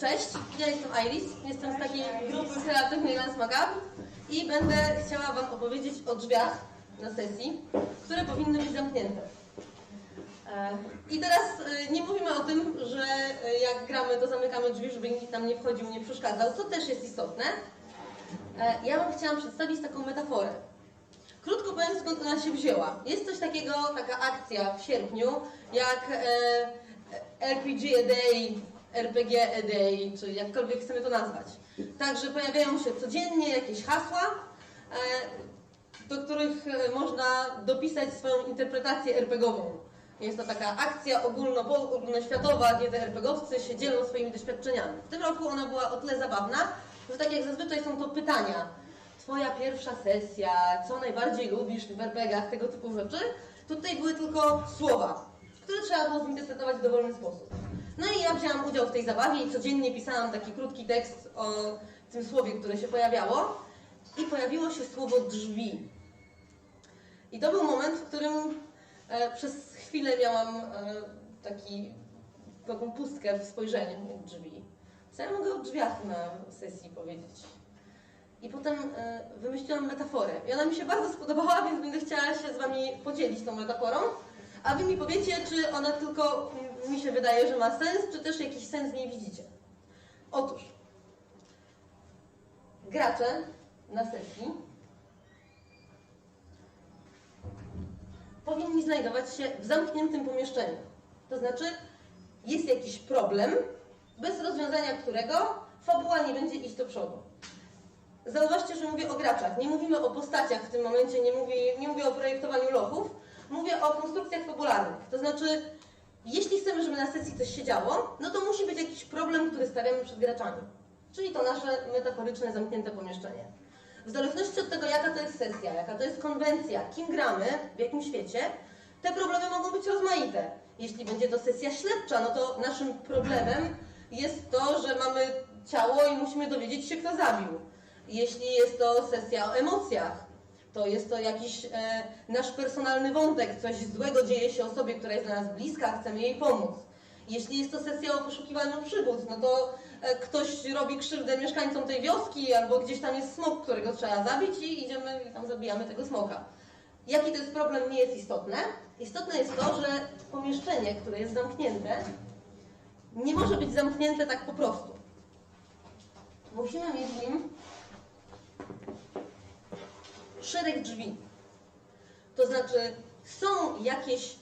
Cześć, ja jestem Iris, jestem z takiej grupy kreatywnej Lens Macabre i będę chciała Wam opowiedzieć o drzwiach na sesji, które powinny być zamknięte. E, I teraz e, nie mówimy o tym, że e, jak gramy, to zamykamy drzwi, żeby nikt tam nie wchodził, nie przeszkadzał, co też jest istotne. Ja Wam chciałam przedstawić taką metaforę. Krótko powiem, skąd ona się wzięła. Jest coś takiego, taka akcja w sierpniu, jak RPG A Day, RPG Day, czy jakkolwiek chcemy to nazwać. Także pojawiają się codziennie jakieś hasła, e, do których e, można dopisać swoją interpretację RPGową. Jest to taka akcja ogólno, ogólnoświatowa, gdzie RPGowcy się dzielą swoimi doświadczeniami. W tym roku ona była o tyle zabawna, że tak jak zazwyczaj są to pytania. Twoja pierwsza sesja, co najbardziej lubisz w RPGach, tego typu rzeczy. Tutaj były tylko słowa, które trzeba było zinterpretować w dowolny sposób. No i ja wzięłam udział w tej zabawie i codziennie pisałam taki krótki tekst o tym słowie, które się pojawiało. I pojawiło się słowo drzwi. I to był moment, w którym e, przez chwilę miałam e, taki, taką pustkę w spojrzeniu drzwi. Co ja mogę o drzwiach na sesji powiedzieć? I potem e, wymyśliłam metaforę. I ona mi się bardzo spodobała, więc będę chciała się z Wami podzielić tą metaforą. A Wy mi powiecie, czy ona tylko mi się wydaje, że ma sens, czy też jakiś sens w niej widzicie. Otóż, gracze na sesji powinni znajdować się w zamkniętym pomieszczeniu. To znaczy, jest jakiś problem, bez rozwiązania którego fabuła nie będzie iść do przodu. Zauważcie, że mówię o graczach. Nie mówimy o postaciach w tym momencie, nie mówię, nie mówię o projektowaniu lochów. Mówię o konstrukcjach fabularnych. To znaczy, jeśli chcemy, żeby na sesji coś się działo, no to musi być jakiś problem, który stawiamy przed graczami. Czyli to nasze metaforyczne, zamknięte pomieszczenie. W zależności od tego, jaka to jest sesja, jaka to jest konwencja, kim gramy, w jakim świecie, te problemy mogą być rozmaite. Jeśli będzie to sesja śledcza, no to naszym problemem jest to, że mamy ciało i musimy dowiedzieć się, kto zabił. Jeśli jest to sesja o emocjach, to jest to jakiś e, nasz personalny wątek, coś złego dzieje się osobie, która jest dla nas bliska, chcemy jej pomóc. Jeśli jest to sesja o poszukiwaniu przygód, no to e, ktoś robi krzywdę mieszkańcom tej wioski, albo gdzieś tam jest smok, którego trzeba zabić i idziemy i tam zabijamy tego smoka. Jaki to jest problem, nie jest istotne. Istotne jest to, że pomieszczenie, które jest zamknięte, nie może być zamknięte tak po prostu. Musimy mieć w nim szereg drzwi. To znaczy, są jakieś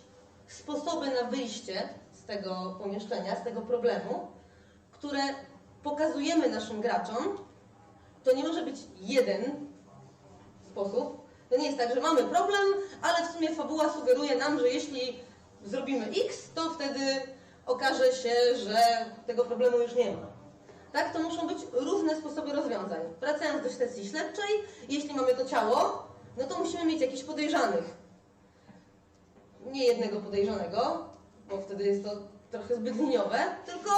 sposoby na wyjście z tego pomieszczenia, z tego problemu, które pokazujemy naszym graczom. To nie może być jeden sposób. To nie jest tak, że mamy problem, ale w sumie fabuła sugeruje nam, że jeśli zrobimy X, to wtedy okaże się, że tego problemu już nie ma. Tak, to muszą być różne sposoby rozwiązań. Wracając do sesji śledczej, jeśli mamy to ciało, no to musimy mieć jakichś podejrzanych. Nie jednego podejrzanego, bo wtedy jest to trochę zbyt liniowe, tylko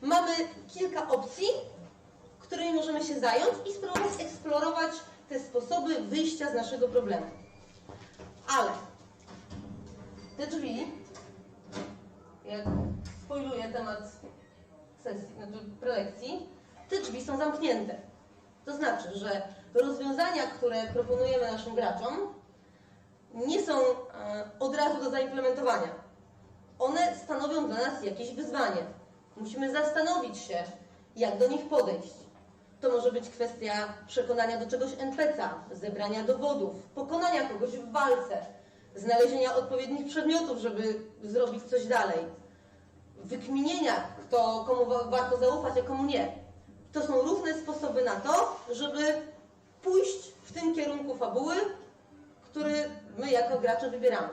mamy kilka opcji, którymi możemy się zająć i spróbować eksplorować te sposoby wyjścia z naszego problemu. Ale te drzwi, jak spoiluję temat sesji, znaczy prelekcji, te drzwi są zamknięte. To znaczy, że rozwiązania, które proponujemy naszym graczom, nie są e, od razu do zaimplementowania. One stanowią dla nas jakieś wyzwanie. Musimy zastanowić się, jak do nich podejść. To może być kwestia przekonania do czegoś NPC-a, zebrania dowodów, pokonania kogoś w walce, znalezienia odpowiednich przedmiotów, żeby zrobić coś dalej, wykminienia, kto, komu wa- warto zaufać, a komu nie. To są różne sposoby na to, żeby pójść w tym kierunku fabuły, który my jako gracze wybieramy.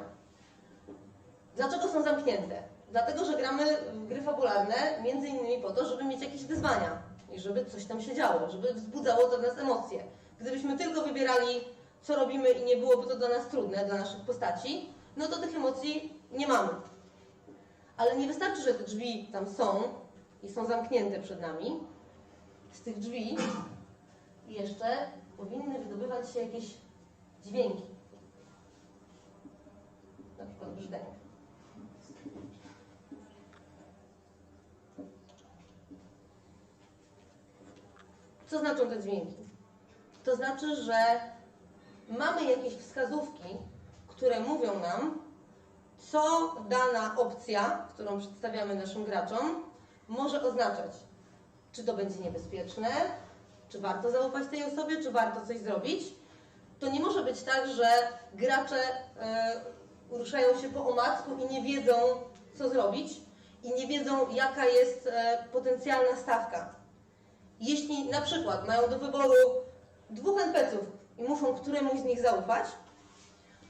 Dlaczego są zamknięte? Dlatego, że gramy w gry fabularne między innymi po to, żeby mieć jakieś wyzwania i żeby coś tam się działo, żeby wzbudzało to w nas emocje. Gdybyśmy tylko wybierali, co robimy i nie byłoby to dla nas trudne, dla naszych postaci, no to tych emocji nie mamy. Ale nie wystarczy, że te drzwi tam są i są zamknięte przed nami. Z tych drzwi jeszcze powinny wydobywać się jakieś dźwięki. Na przykład brzdęk. Co znaczą te dźwięki? To znaczy, że mamy jakieś wskazówki, które mówią nam, co dana opcja, którą przedstawiamy naszym graczom, może oznaczać. Czy to będzie niebezpieczne, czy warto zaufać tej osobie, czy warto coś zrobić. To nie może być tak, że gracze e, ruszają się po omacku i nie wiedzą, co zrobić, i nie wiedzą, jaka jest e, potencjalna stawka. Jeśli na przykład mają do wyboru dwóch NPC-ów i muszą któremuś z nich zaufać,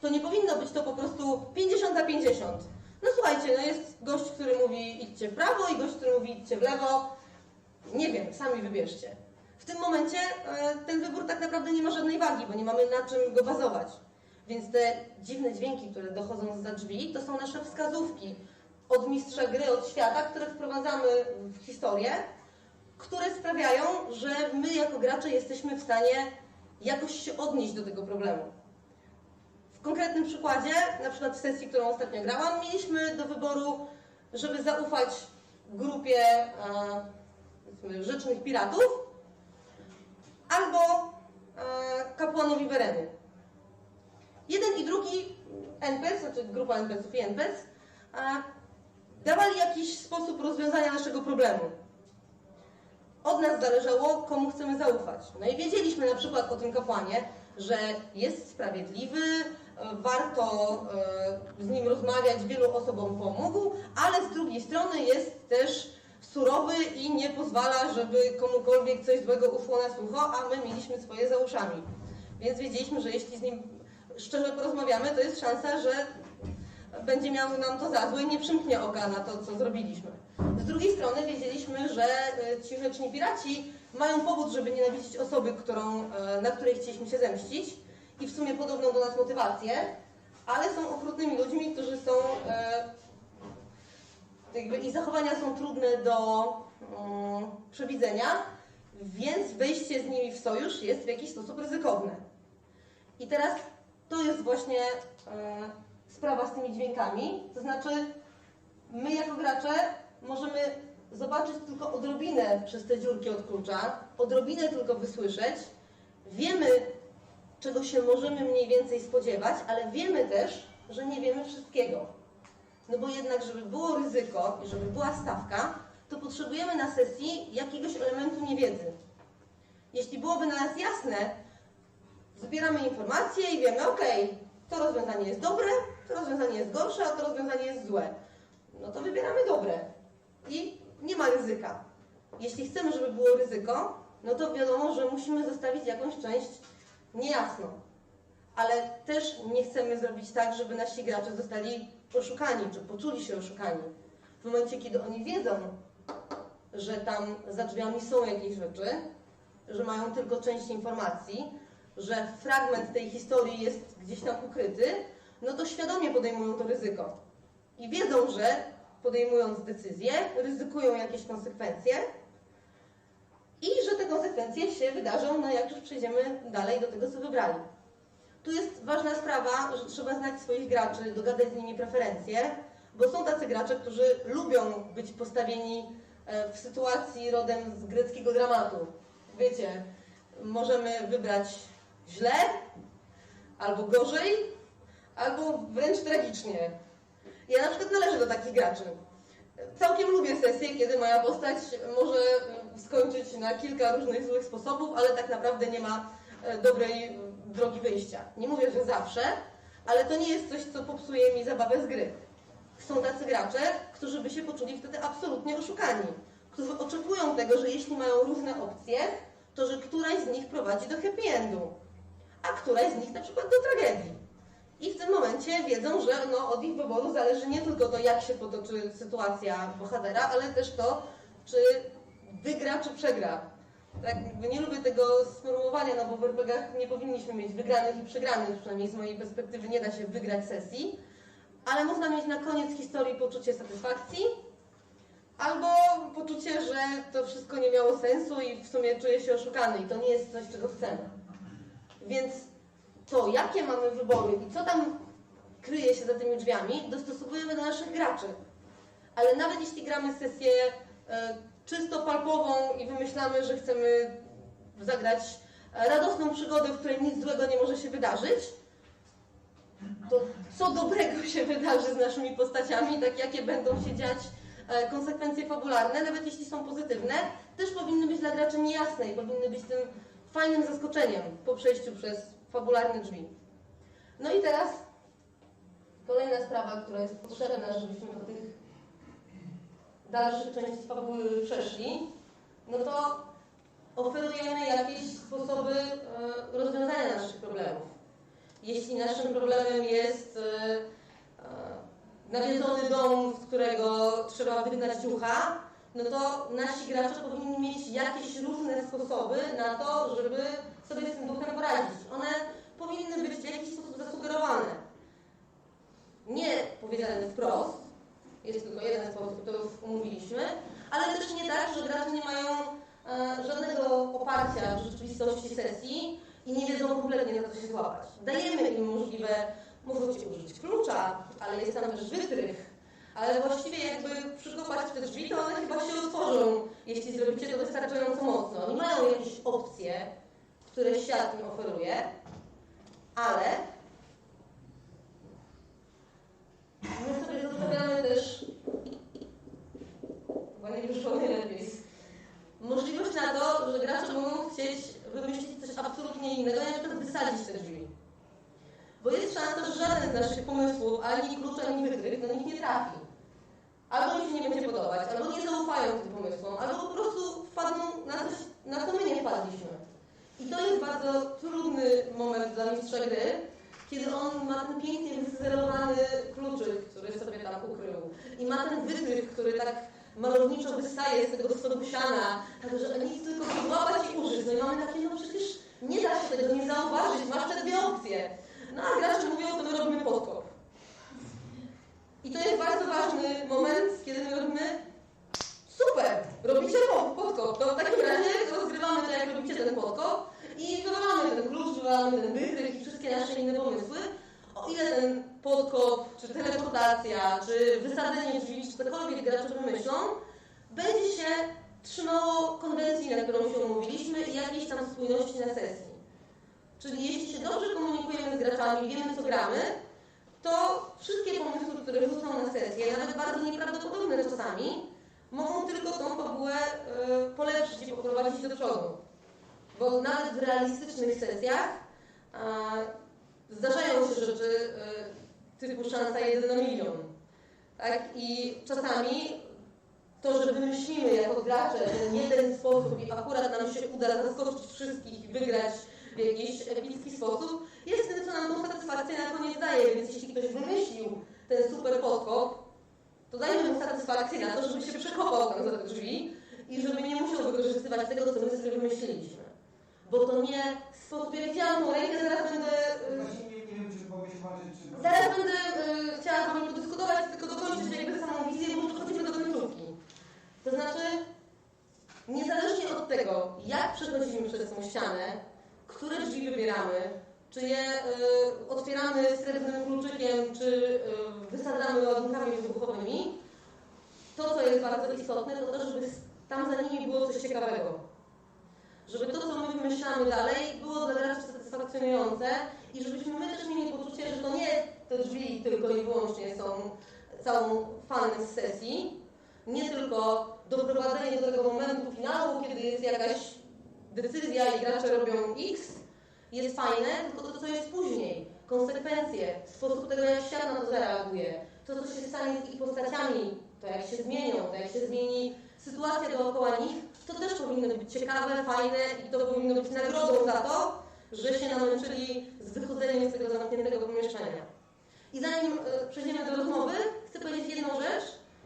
to nie powinno być to po prostu 50 na 50. No słuchajcie, no jest gość, który mówi idźcie w prawo i gość, który mówi idźcie w lewo. Nie wiem, sami wybierzcie. W tym momencie e, ten wybór tak naprawdę nie ma żadnej wagi, bo nie mamy na czym go bazować. Więc te dziwne dźwięki, które dochodzą za drzwi, to są nasze wskazówki od mistrza gry, od świata, które wprowadzamy w historię, które sprawiają, że my jako gracze jesteśmy w stanie jakoś się odnieść do tego problemu. Konkretnym przykładzie, na przykład w sesji, którą ostatnio grałam, mieliśmy do wyboru, żeby zaufać grupie e, rzecznych piratów albo e, kapłanowi Wereny. Jeden i drugi NPC, znaczy grupa NPC-ów i NPC, e, dawali jakiś sposób rozwiązania naszego problemu. Od nas zależało, komu chcemy zaufać. No i wiedzieliśmy na przykład o tym kapłanie, że jest sprawiedliwy, warto e, z nim rozmawiać, wielu osobom pomógł, ale z drugiej strony jest też surowy i nie pozwala, żeby komukolwiek coś złego uszło na sucho, a my mieliśmy swoje za uszami. Więc wiedzieliśmy, że jeśli z nim szczerze porozmawiamy, to jest szansa, że będzie miał nam to za złe i nie przymknie oka na to, co zrobiliśmy. Z drugiej strony wiedzieliśmy, że e, ci rzeczni piraci mają powód, żeby nienawidzić osoby, którą, e, na której chcieliśmy się zemścić i w sumie podobną do nas motywację, ale są okrutnymi ludźmi, którzy są e, jakby ich zachowania są trudne do mm, przewidzenia, więc wejście z nimi w sojusz jest w jakiś sposób ryzykowne. I teraz to jest właśnie e, sprawa z tymi dźwiękami, to znaczy my jako gracze możemy zobaczyć tylko odrobinę przez te dziurki od klucza, odrobinę tylko wysłyszeć, wiemy, czego się możemy mniej więcej spodziewać, ale wiemy też, że nie wiemy wszystkiego. No bo jednak, żeby było ryzyko i żeby była stawka, to potrzebujemy na sesji jakiegoś elementu niewiedzy. Jeśli byłoby na nas jasne, zbieramy informacje i wiemy, ok, to rozwiązanie jest dobre, to rozwiązanie jest gorsze, a to rozwiązanie jest złe. No to wybieramy dobre i nie ma ryzyka. Jeśli chcemy, żeby było ryzyko, no to wiadomo, że musimy zostawić jakąś część niejasną. Ale też nie chcemy zrobić tak, żeby nasi gracze zostali oszukani, czy poczuli się oszukani. W momencie, kiedy oni wiedzą, że tam za drzwiami są jakieś rzeczy, że mają tylko część informacji, że fragment tej historii jest gdzieś tam ukryty, no to świadomie podejmują to ryzyko. I wiedzą, że podejmując decyzję, ryzykują jakieś konsekwencje i że te konsekwencje się wydarzą, no jak już przejdziemy dalej do tego, co wybrali. Tu jest ważna sprawa, że trzeba znać swoich graczy, dogadać z nimi preferencje, bo są tacy gracze, którzy lubią być postawieni e, w sytuacji rodem z greckiego dramatu. Wiecie, możemy wybrać źle, albo gorzej, albo wręcz tragicznie. Ja na przykład należę do takich graczy. Całkiem lubię sesje, kiedy moja postać może skończyć na kilka różnych złych sposobów, ale tak naprawdę nie ma e, dobrej drogi wyjścia. Nie mówię, że zawsze, ale to nie jest coś, co popsuje mi zabawę z gry. Są tacy gracze, którzy by się poczuli wtedy absolutnie oszukani, którzy oczekują tego, że jeśli mają różne opcje, to że któraś z nich prowadzi do happy endu, a któraś z nich na przykład do tragedii. I w tym momencie wiedzą, że no, od ich wyboru zależy nie tylko to, jak się potoczy sytuacja bohatera, ale też to, czy wygra, czy przegra. Tak, nie lubię tego sformułowania, no bo w RPGach nie powinniśmy mieć wygranych i przegranych, przynajmniej z mojej perspektywy nie da się wygrać sesji, ale można mieć na koniec historii poczucie satysfakcji, albo poczucie, że to wszystko nie miało sensu i w sumie czuję się oszukany i to nie jest coś, czego chcemy. Więc to, jakie mamy wybory i co tam kryje się za tymi drzwiami, dostosowujemy do naszych graczy. Ale nawet jeśli gramy sesję e, czysto palpową i wymyślamy, że chcemy zagrać e, radosną przygodę, w której nic złego nie może się wydarzyć, to co dobrego się wydarzy z naszymi postaciami, tak jakie będą się dziać e, konsekwencje fabularne, nawet jeśli są pozytywne, też powinny być dla graczy niejasne i powinny być tym fajnym zaskoczeniem po przejściu przez fabularne drzwi. No i teraz kolejna sprawa, która jest potrzebna, żebyśmy do tych dalszych części fabuły przeszli, no to oferujemy jakieś sposoby e, rozwiązania naszych problemów. Jeśli naszym problemem jest e, e, nawiedzony dom, z którego trzeba wygnać ducha, no to nasi gracze powinni mieć jakieś różne sposoby na to, żeby sobie z tym duchem poradzić. One powinny być w jakiś sposób zasugerowane. Nie powiedziane wprost, jest tylko jeden sposób, to już umówiliśmy, ale też nie tak, że gracze nie mają e, żadnego rzeczywistości sesji i nie wiedzą kompletnie na co się złapać. Dajemy im możliwe, mogą ci użyć klucza, ale jest tam też wytrych, ale właściwie jakby przykopać te drzwi, to one chyba się otworzą, jeśli zrobicie to wystarczająco mocno. Oni mają jakieś opcje, które świat im oferuje, ale my sobie zostawiamy też, chyba nie wyszło najlepiej, możliwość na to, że gracze mogą chcieć wymyślić coś absolutnie innego, na przykład wysadzić te drzwi. Bo jest szansa, że żaden z naszych pomysłów, ani klucz, ani wytrych, do nich nie trafi. Albo im się nie będzie podobać, albo nie zaufają tym pomysłom, albo po prostu wpadną na coś, na co my nie wpadliśmy. I to jest bardzo trudny moment dla mistrza gry, kiedy on ma ten pięknie wysterowany kluczyk, który sobie tam ukrył. I ma ten wytrych, który tak malowniczo wystaje z tego stogu siana, tak że nic tylko złapać i użyć. No i mamy takie, no przecież nie da się tego nie zauważyć, masz te dwie opcje. No a gracze mówią, to my robimy podkop. I to jest bardzo ważny moment, kiedy my robimy super, robicie pod- podkop. To w takim razie rozgrywamy to, jak robicie ten podkop i wywalamy ten klucz, wywalamy ten wytrych i wszystkie nasze inne pomysły. Ile ten podkop, czy teleportacja, czy wysadzenie drzwi, czy cokolwiek gracze wymyślą, będzie się trzymało konwencji, na którą się umówiliśmy i jakiejś tam spójności na sesji. Czyli jeśli się dobrze komunikujemy z graczami, wiemy co gramy, to wszystkie pomysły, które wrzucą na sesję, nawet bardzo nieprawdopodobne czasami, mogą tylko tą fabułę y, polepszyć i poprowadzić do przodu. Bo nawet w realistycznych sesjach zdarzają się rzeczy y, typu szansa 1 na milion. Tak? I czasami to, że wymyślimy jako gracze ten jeden sposób i akurat nam się uda zaskoczyć wszystkich i wygrać w jakiś epicki sposób, jest tym, co nam tą satysfakcję na koniec daje. Więc jeśli ktoś wymyślił ten super podkop, to dajmy mu satysfakcję na to, żeby się przekopał tam za drzwi i żeby nie musiał wykorzystywać tego, co my sobie wymyśliliśmy. Bo to nie widziałam tą rękę, zaraz będę... y, Właśnie nie, nie wiem, czy mogę się włączyć, czy... Zaraz będę y, chciała z Wami podyskutować, tylko dokończyć jakby samą wizję, bo przechodzimy do końcówki. To znaczy, niezależnie od tego, jak przechodzimy przez tą ścianę, które drzwi wybieramy, czy je y, otwieramy srebrnym kluczykiem, czy y, wysadzamy ładunkami wybuchowymi, to, co jest bardzo istotne, to to, żeby tam za nimi było coś ciekawego. Żeby to, co my wymyślamy dalej, było dla graczy satysfakcjonujące i żebyśmy my też mieli poczucie, że to nie te drzwi tylko i wyłącznie są całą fanem z sesji, nie tylko doprowadzenie do tego momentu finału, kiedy jest jakaś decyzja i gracze robią X, jest fajne, tylko to, co jest później, konsekwencje, sposób tego, jak świat na to zareaguje, to, co się stanie z ich postaciami, to jak się zmienią, to jak się zmieni sytuacja dookoła nich, to też powinno być ciekawe, fajne i to powinno być nagrodą za to, że się namęczyli z wychodzeniem z tego zamkniętego pomieszczenia. I zanim e, przejdziemy do rozmowy, chcę powiedzieć jedną rzecz,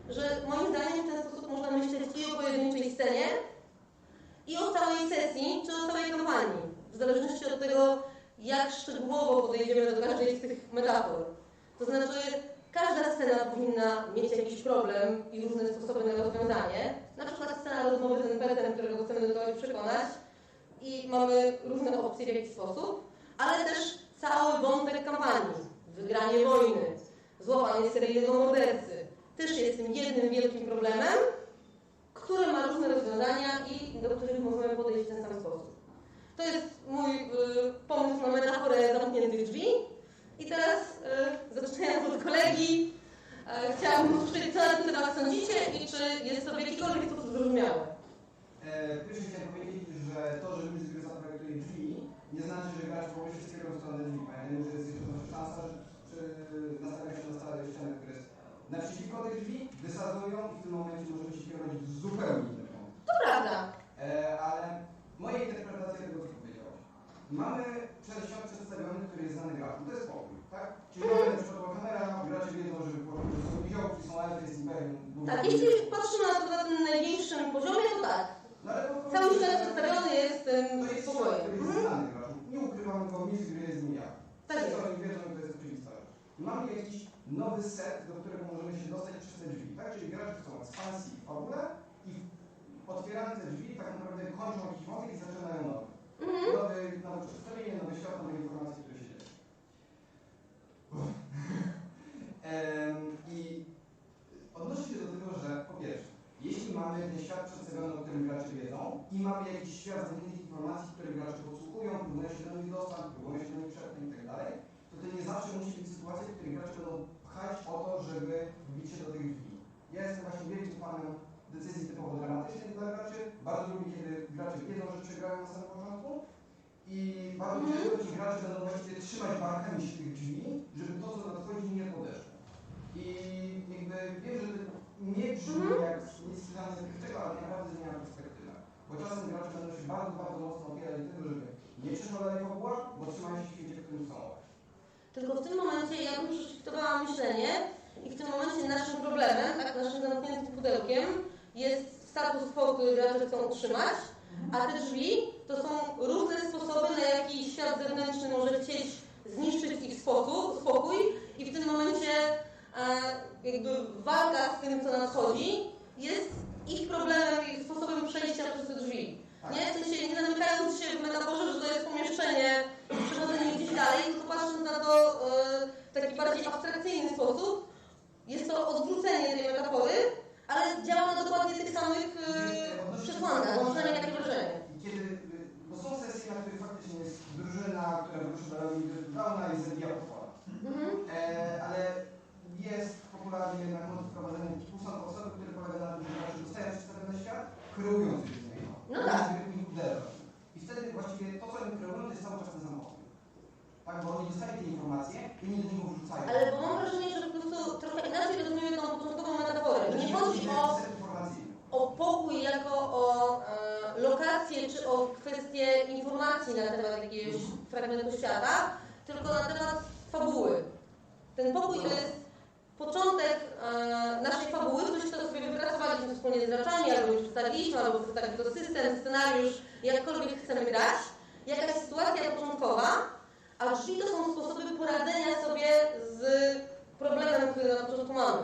że moim zdaniem w ten sposób można myśleć i o pojedynczej scenie, i o całej sesji, czy o całej kampanii, w zależności od tego, jak szczegółowo podejdziemy do każdej z tych metafor. To znaczy, każda scena powinna mieć jakiś problem i różne sposoby na rozwiązanie. Którego chcemy do kogoś przekonać i mamy różne opcje w jakiś sposób, ale też cały wątek kampanii, wygranie wojny, złapanie seryjnego mordercy, też jest tym jednym wielkim problemem, który ma różne rozwiązania i do których możemy podejść w ten sam sposób. To jest mój y, pomysł na metaforę zamkniętych drzwi. I teraz, y, zaczynając od kolegi, y, chciałabym usłyszeć, co na ten temat sądzicie i czy jest to w jakikolwiek sposób zrozumiałe. E, Pierwsze chciałem powiedzieć, że to, że muzyka zaprojektuje drzwi, nie znaczy, że gracz pomyśli z kierunku stronę drzwi. Pamiętajmy, że jest jeszcze szansa, że nastawia się na stałe ściany, które jest naprzeciwko tych drzwi, wysadzują i w tym momencie możemy się kierować w zupełnie inny punkt. To prawda. E, ale moja interpretacja tego, co powiedziałeś. Mamy przedświat przedstawiony, który jest znany graczu. To jest pokój, tak? Czyli mamy na przykład była kamera, gracze wiedzą, że są wiziołki, są elfy, jest imperium. Tak, jeśli patrzymy na to na tym największym poziomie, to tak. No, Cały świat przedstawiony jest tym To jest który jest znany. Nie ukrywamy go, nic gry jest nim ja. Tak jest. Wszyscy oni wiedzą, że to jest oczywista rzecz. Mamy jakiś nowy set, do którego możemy się dostać przez te drzwi, tak? Czyli gracze chcą ekspansji w fabule i otwierając te drzwi tak naprawdę kończą jakiś wątek i zaczynają nowy. Mhm. Nowy, nowe przedstawienie, nowy świat, nowe informacje, które się dzieją. Uff. Em, I odnoszę się do tego, że po pierwsze, jeśli mamy ten świat przedstawiony, o którym gracze wiedzą i mamy jakiś świat zamkniętych informacji, które gracze podsłuchują, próbują się do nich dostać, próbują się do nich przepchnąć i tak dalej, to to nie zawsze musi być sytuacja, w której gracze będą pchać o to, żeby wbić się do tych drzwi. Ja jestem właśnie wielkim fanem decyzji typowo dramatycznych dla graczy. Bardzo lubię, kiedy gracze wiedzą, że przegrają na samym początku. I bardzo Mhm. często ci gracze będą właściwie trzymać barkami się tych drzwi, żeby to, co nadchodzi, nie podeszło. I jakby wiem, że nie brzmi Mhm. jak nic sprzedane zakrywczego, ale naprawdę zmienia perspektywę. Bo czasem gracze będą się bardzo, bardzo mocno opierali tego, żeby nie przeszła dalej fabuła, bo trzymają się w świecie, w którym są. Tylko w tym momencie ja bym prześwitowała myślenie i w tym momencie naszym problemem, tak, naszym zamkniętym pudełkiem jest status quo, który gracze chcą utrzymać, a te drzwi to są różne sposoby, na jaki świat zewnętrzny może chcieć zniszczyć ich sposób, spokój i w tym momencie jakby walka z tym, co nadchodzi, jest ich problemem i sposobem przejścia przez te drzwi. Nie? W sensie nie zamykając się w metaforze, że to jest pomieszczenie i przechodzenie gdzieś dalej, tylko patrząc na to e, w taki bardziej abstrakcyjny sposób, jest to odwrócenie tej metafory, ale działa na dokładnie tych samych e, przesłankach, mam przynajmniej takie wrażenie. I kiedy, y, bo są sesje, na których faktycznie jest drużyna, która wyrusza do roli wirtualna i zabija potwora. Mhm. E, ale jest popularny jednak motyw wprowadzenia typu są osoby, które polega na tym, że gracze dostają przedstawiony świat, kreując je z niego. No tak. I uderzą. I wtedy właściwie to, co oni kreują, to jest cały czas ten sam pokój. Tak, bo oni dostają te informacje i oni do niego wrzucają. Ale bo mam wrażenie, że po prostu trochę inaczej rozumiemy tą początkową metaforę. Nie chodzi o, o pokój jako o e, lokację czy o kwestię informacji na temat jakiegoś fragmentu świata, tylko na temat fabuły. Ten pokój to jest początek e, naszej fabuły, coś, co sobie wypracowaliśmy wspólnie z graczami, albo już przedstawiliśmy, albo przedstawił to system, scenariusz, jakkolwiek chcemy grać, jakaś sytuacja początkowa, a drzwi to są sposoby poradzenia sobie z problemem, który na początku mamy.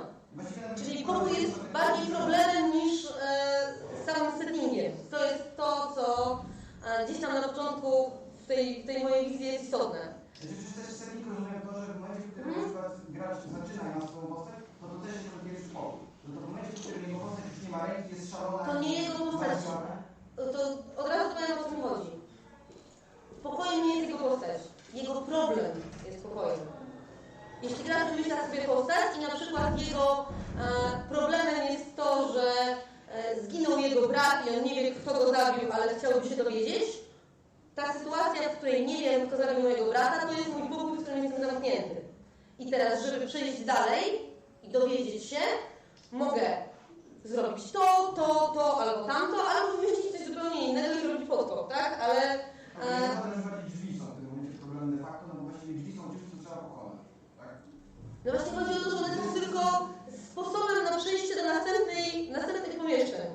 Czyli pokój jest bardziej problemem niż e, samym settingiem. To jest to, co e, gdzieś tam na początku w tej, w tej mojej wizji jest istotne. Przez też setting rozumiem to, że w momencie, w którym na przykład gracz zaczyna ma swoją postać, to to też jest ten pierwszy pokój. Że to w momencie, w którym jego postać już nie ma ręki, jest szalona. To nie jego postać. To od razu powiem o co mi chodzi. Spokojem nie jest jego postać. Jego problem jest spokojem. Jeśli gracz wymyśla sobie postać i na przykład jego e, problemem jest to, że e, zginął jego brat i on nie wie, kto go zabił, ale chciałby się dowiedzieć, ta sytuacja, w której nie wiem, kto zabił mojego brata, to jest mój pokój, w którym jestem zamknięty. I teraz, żeby przejść dalej i dowiedzieć się, mogę zrobić to, to, to albo tamto, albo wymyślić coś zupełnie innego i zrobić podkop, tak? Ale e, ja potem, że bardziej drzwi są w tym momencie problemem de facto, no bo właściwie drzwi są czymś, co trzeba pokonać. Tak? No właśnie chodzi o to, że one są tylko sposobem na przejście do następnej, następnych pomieszczeń.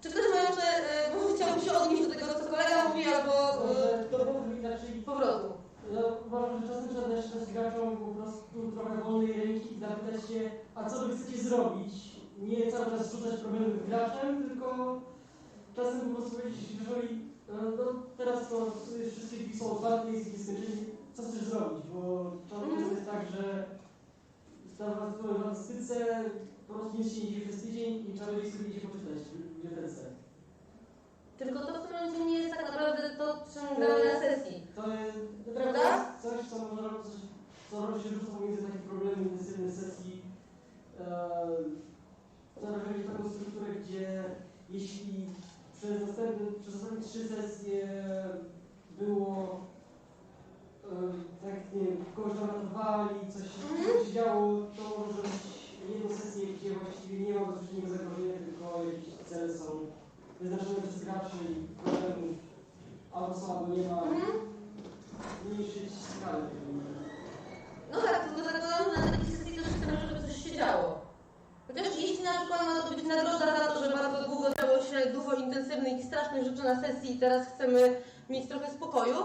Czy ktoś ma jeszcze, e, może chciałby się odnieść do tego, co kolega mówi, albo inaczej. powrotu? Ja uważam, że czasem trzeba dać też graczom po prostu trochę wolnej ręki i zapytać się, a co wy chcecie zrobić? Nie cały czas rzucać problemy graczem, tylko czasem po prostu powiedzieć, jeżeli e, no, teraz to wszystkie drzwi są otwarte, jest ich skończenie, co chcesz zrobić? Bo czasem Mhm. jest tak, że stawa w nic się nie dzieje przez tydzień i sobie idzie poczytać bibliotece. Tylko to w tym momencie nie jest tak naprawdę to, czym gramy na sesji. To jest Prawda? coś, co można robić, coś, co robi się różnicą pomiędzy takich problemów intensywnej sesji. E, to robi taką strukturę, gdzie jeśli przez następne, przez ostatnie trzy sesje było e, tak, nie wiem, kogoś tam ratowali, coś się Mhm. coś działo, to może jedną sesję, gdzie właściwie nie ma bezpośredniego zagrożenia, tylko jakieś cele są wyznaczone przez graczy i problemów albo są, albo nie ma. Mhm. Zmniejszyć skalę. No tak, tylko zakładam, że na takiej sesji też chcemy, żeby coś się działo. Chociaż jeśli na przykład ma to być nagroda za to, że bardzo długo działo się dużo intensywnych i strasznych rzeczy na sesji i teraz chcemy mieć trochę spokoju,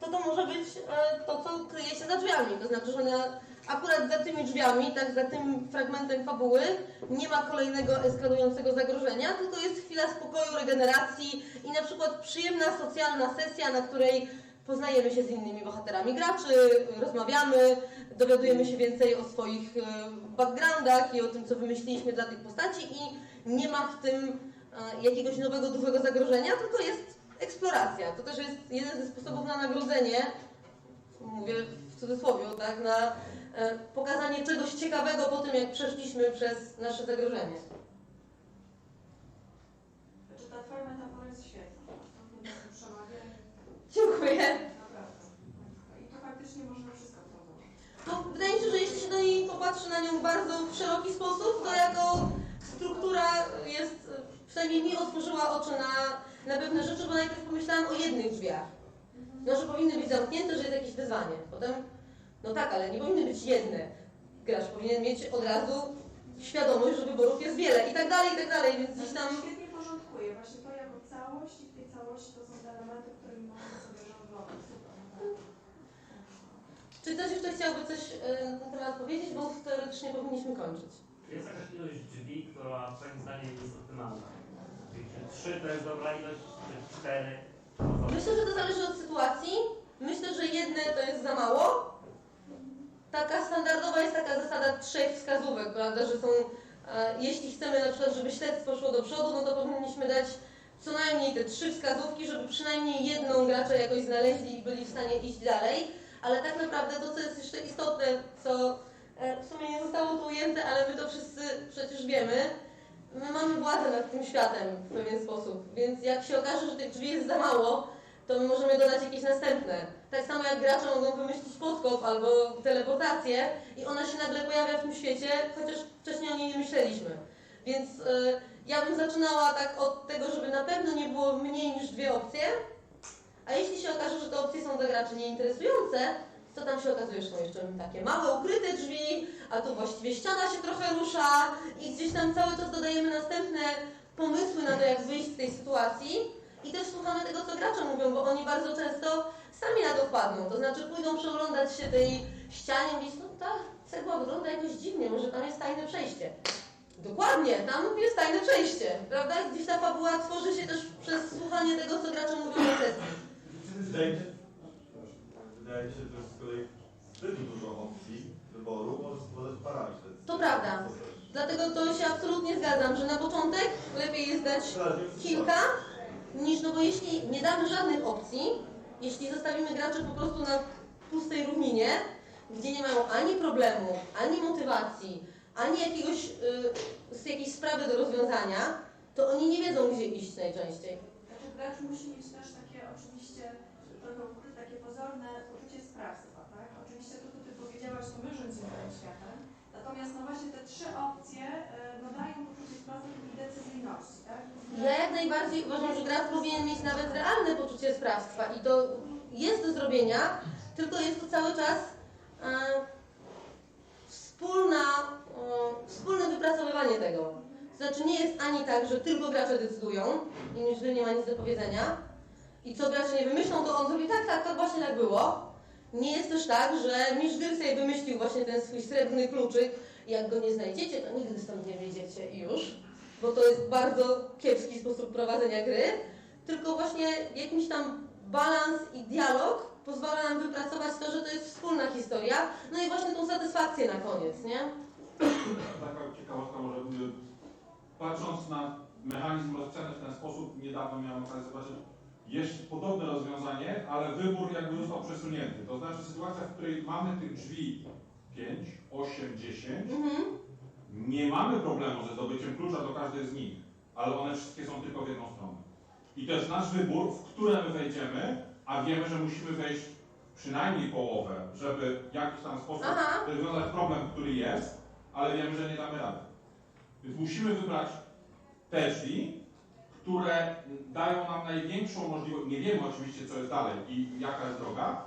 to to może być e, to, co kryje się za drzwiami. To znaczy, że na, akurat za tymi drzwiami, tak za tym fragmentem fabuły nie ma kolejnego eskalującego zagrożenia, tylko jest chwila spokoju, regeneracji i na przykład przyjemna, socjalna sesja, na której poznajemy się z innymi bohaterami graczy, rozmawiamy, dowiadujemy się więcej o swoich e, backgroundach i o tym, co wymyśliliśmy dla tych postaci i nie ma w tym e, jakiegoś nowego, dużego zagrożenia, tylko jest eksploracja. To też jest jeden ze sposobów na nagrodzenie, mówię w cudzysłowie, tak, na pokazanie czegoś ciekawego po tym, jak przeszliśmy przez nasze zagrożenie. Znaczy ta twoja metafora jest świetna. Przemawia. Dziękuję. Naprawdę. I to faktycznie można wszystko. To wydaje mi się, że jeśli się do niej popatrzy na nią bardzo w szeroki sposób, to jako struktura jest, przynajmniej mi otworzyła oczy na, na pewne rzeczy, bo najpierw pomyślałam o jednych drzwiach. No, że powinny być zamknięte, że jest jakieś wyzwanie. Potem, no tak, ale nie powinny być jedne. Gracz powinien mieć od razu świadomość, że wyborów jest wiele i tak dalej, i tak dalej, więc gdzieś tam... Świetnie porządkuje. Właśnie to jako całość i w tej całości to są te elementy, którymi można sobie naprawdę. Czy ktoś jeszcze chciałby coś e, na ten temat powiedzieć, bo teoretycznie powinniśmy kończyć. Czy jest jakaś ilość drzwi, która Twoim zdaniem jest optymalna? Czyli Czy trzy to jest dobra ilość, czy cztery? Myślę, że to zależy od sytuacji. Myślę, że jedne to jest za mało. Taka standardowa jest taka zasada trzech wskazówek, prawda, że są, e, jeśli chcemy na przykład, żeby śledztwo szło do przodu, no to powinniśmy dać co najmniej te trzy wskazówki, żeby przynajmniej jedną gracze jakoś znaleźli i byli w stanie iść dalej. Ale tak naprawdę to, co jest jeszcze istotne, co e, w sumie nie zostało tu ujęte, ale my to wszyscy przecież wiemy, my mamy władzę nad tym światem w pewien sposób, więc jak się okaże, że tych drzwi jest za mało, to my możemy dodać jakieś następne. Tak samo jak gracze mogą wymyślić podkop albo teleportację i ona się nagle pojawia w tym świecie, chociaż wcześniej o niej nie myśleliśmy. Więc y, ja bym zaczynała tak od tego, żeby na pewno nie było mniej niż dwie opcje, a jeśli się okaże, że te opcje są dla graczy nieinteresujące, to tam się okazuje, że są jeszcze takie małe, ukryte drzwi, a tu właściwie ściana się trochę rusza i gdzieś tam cały czas dodajemy następne pomysły na to, jak wyjść z tej sytuacji i też słuchamy tego, co gracze mówią, bo oni bardzo często sami na to wpadną, to znaczy pójdą przeglądać się tej ścianie i mówić, no ta cegła wygląda jakoś dziwnie, może tam jest tajne przejście. Dokładnie, tam jest tajne przejście, prawda? Gdzieś ta fabuła tworzy się też przez słuchanie tego, co gracze mówią na sesji. Wydaje się, wydaje się, że z kolei zbyt dużo opcji wyboru może spowodować paraliż. To prawda. Dlatego to się absolutnie zgadzam, że na początek lepiej jest dać kilka, niż, no bo jeśli nie damy żadnych opcji, jeśli zostawimy graczy po prostu na pustej równinie, gdzie nie mają ani problemu, ani motywacji, ani jakiegoś, y, z jakiejś sprawy do rozwiązania, to oni nie wiedzą, gdzie iść najczęściej. Znaczy gracz musi mieć też takie oczywiście trochę ukryte, takie pozorne poczucie sprawstwa, tak? Oczywiście to, co ty powiedziałaś, to my rządzimy tym światem. Natomiast no właśnie te trzy opcje y, no, dają decyzyjności, tak? Ja jak najbardziej uważam, że gracz powinien mieć nawet realne poczucie sprawstwa i to jest do zrobienia, tylko jest to cały czas e, wspólna, e, wspólne wypracowywanie tego. Znaczy nie jest ani tak, że tylko gracze decydują i nikt nie ma nic do powiedzenia i co gracze nie wymyślą, to on zrobi tak, tak, tak właśnie tak było. Nie jest też tak, że Misz Gry sobie wymyślił właśnie ten swój srebrny kluczyk jak go nie znajdziecie, to nigdy stąd nie wyjdziecie i już bo to jest bardzo kiepski sposób prowadzenia gry, tylko właśnie jakiś tam balans i dialog pozwala nam wypracować to, że to jest wspólna historia, no i właśnie tą satysfakcję na koniec, nie? Taka ciekawostka może, y, patrząc na mechanizm rozceny w ten sposób. Niedawno miałem okazję zobaczyć jeszcze podobne rozwiązanie, ale wybór jakby został przesunięty. To znaczy sytuacja, w której mamy tych drzwi 5, 8, 10, Mhm. nie mamy problemu ze zdobyciem klucza do każdej z nich, ale one wszystkie są tylko w jedną stronę. I to jest nasz wybór, w które my wejdziemy, a wiemy, że musimy wejść przynajmniej połowę, żeby w jakiś tam sposób Aha. rozwiązać problem, który jest, ale wiemy, że nie damy rady. Więc musimy wybrać te drzwi, które dają nam największą możliwość, nie wiemy oczywiście, co jest dalej i jaka jest droga,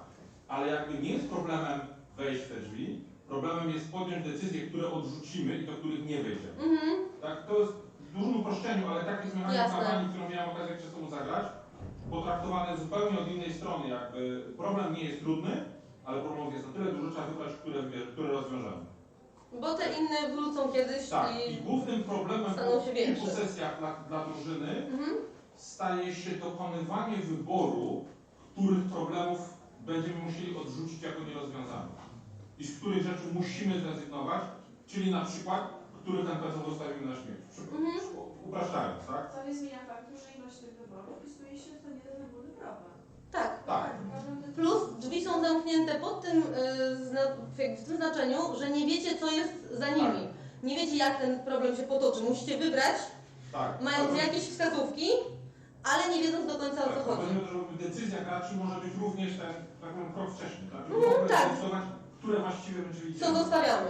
ale jakby nie jest problemem wejść w te drzwi, problemem jest podjąć decyzje, które odrzucimy i do których nie wyjdziemy. Mhm. Tak, to jest w dużym uproszczeniu, ale tak jest mechanizm Jasne. kampanii, którą miałem okazję przez temu zagrać, potraktowany zupełnie od innej strony, jakby problem nie jest trudny, ale problemów jest na tyle dużo, trzeba wybrać, które, które rozwiążemy. Bo te inne wrócą kiedyś Tak, i i... głównym problemem staną po się kilku większe. sesjach dla, dla drużyny Mhm. staje się dokonywanie wyboru, których problemów będziemy musieli odrzucić jako nierozwiązane. I z których rzeczy musimy zrezygnować, czyli na przykład, których NPC zostawimy na śmierć. Mhm. Upraszczając, tak? Co nie zmienia faktu, że ilość tych wyborów wpisuje się w ten jeden główny problem. Tak. Tak. Plus drzwi są zamknięte pod tym, y, zna, w tym znaczeniu, że nie wiecie, co jest za nimi. Nie wiecie, jak ten problem się potoczy. Musicie wybrać, Tak. mając jakieś wskazówki, ale nie wiedząc do końca o co Tak, chodzi. żeby decyzja graczy może być również ten, tak powiem, krok wcześniej, tak? Żeby ogóle tak. Które właściwie drzwi Co zostawiamy.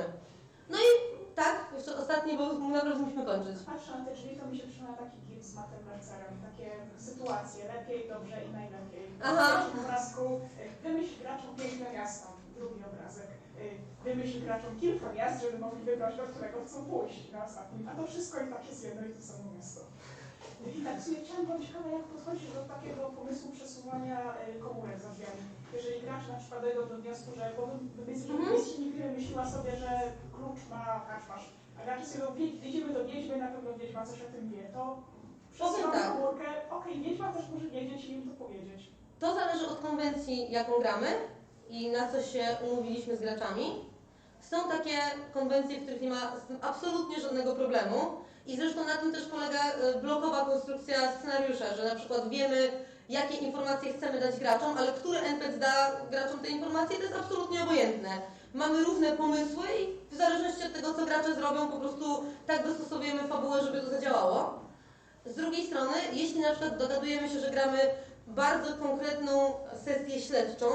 No i tak, jeszcze ostatnie, bo naprawdę musimy kończyć. Patrzę na te drzwi, to mi się przypomina taki gif z Mattem Mercerem, takie sytuacje, lepiej, dobrze i najlepiej. Aha. W obrazku y, wymyśl graczom piękne miasto, drugi obrazek. y, Wymyśl graczom kilka miast, żeby mogli wybrać, do którego chcą pójść na ostatnim. A to wszystko i tak jest jedno i to samo miasto. Tak sobie chciałam powiedzieć, Kawa, jak podchodzisz do takiego pomysłu przesuwania y, komórek za drzwiami. Jeżeli gracz na przykład dojdą do wniosku, że bo wymyśli, Mhm. nigdy wymyśliła sobie, że klucz ma karczmasz, a gracze sobie mówią, "Wiedź- idziemy do wiedźmy, na pewno wiedźma coś o tym wie, to przesuwam tak. komórkę, okej, wiedźma też może wiedzieć i im to powiedzieć. To zależy od konwencji, jaką gramy i na co się umówiliśmy z graczami. Są takie konwencje, w których nie ma z tym absolutnie żadnego problemu i zresztą na tym też polega e, blokowa konstrukcja scenariusza, że na przykład wiemy, jakie informacje chcemy dać graczom, ale który NPC da graczom te informacje, to jest absolutnie obojętne. Mamy różne pomysły i w zależności od tego, co gracze zrobią, po prostu tak dostosowujemy fabułę, żeby to zadziałało. Z drugiej strony, jeśli na przykład dogadujemy się, że gramy bardzo konkretną sesję śledczą,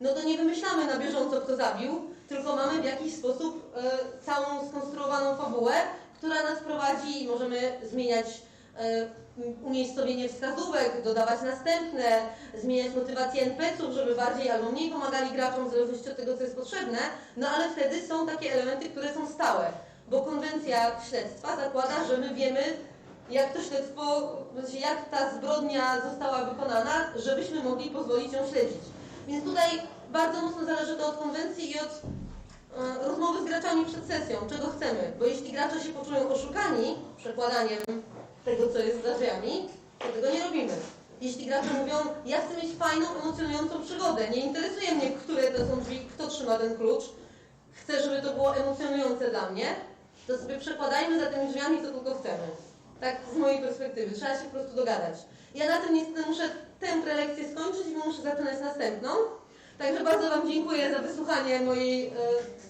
no to nie wymyślamy na bieżąco, kto zabił, tylko mamy w jakiś sposób e, całą skonstruowaną fabułę, która nas prowadzi i możemy zmieniać e, umiejscowienie wskazówek, dodawać następne, zmieniać motywację NPC-ów, żeby bardziej albo mniej pomagali graczom w zależności od tego, co jest potrzebne, no ale wtedy są takie elementy, które są stałe, bo konwencja śledztwa zakłada, że my wiemy, jak to śledztwo, znaczy jak ta zbrodnia została wykonana, żebyśmy mogli pozwolić ją śledzić. Więc tutaj bardzo mocno zależy to od konwencji i od rozmowy z graczami przed sesją, czego chcemy. Bo jeśli gracze się poczują oszukani przekładaniem tego, co jest za drzwiami, to tego nie robimy. Jeśli gracze mówią, ja chcę mieć fajną, emocjonującą przygodę, nie interesuje mnie, które to są drzwi, kto trzyma ten klucz, chcę, żeby to było emocjonujące dla mnie, to sobie przekładajmy za tymi drzwiami, co tylko chcemy. Tak z mojej perspektywy. Trzeba się po prostu dogadać. Ja na tym niestety muszę tę prelekcję skończyć, bo muszę zaczynać następną. Także bardzo Wam dziękuję za wysłuchanie mojej e,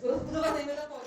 rozbudowanej metafory.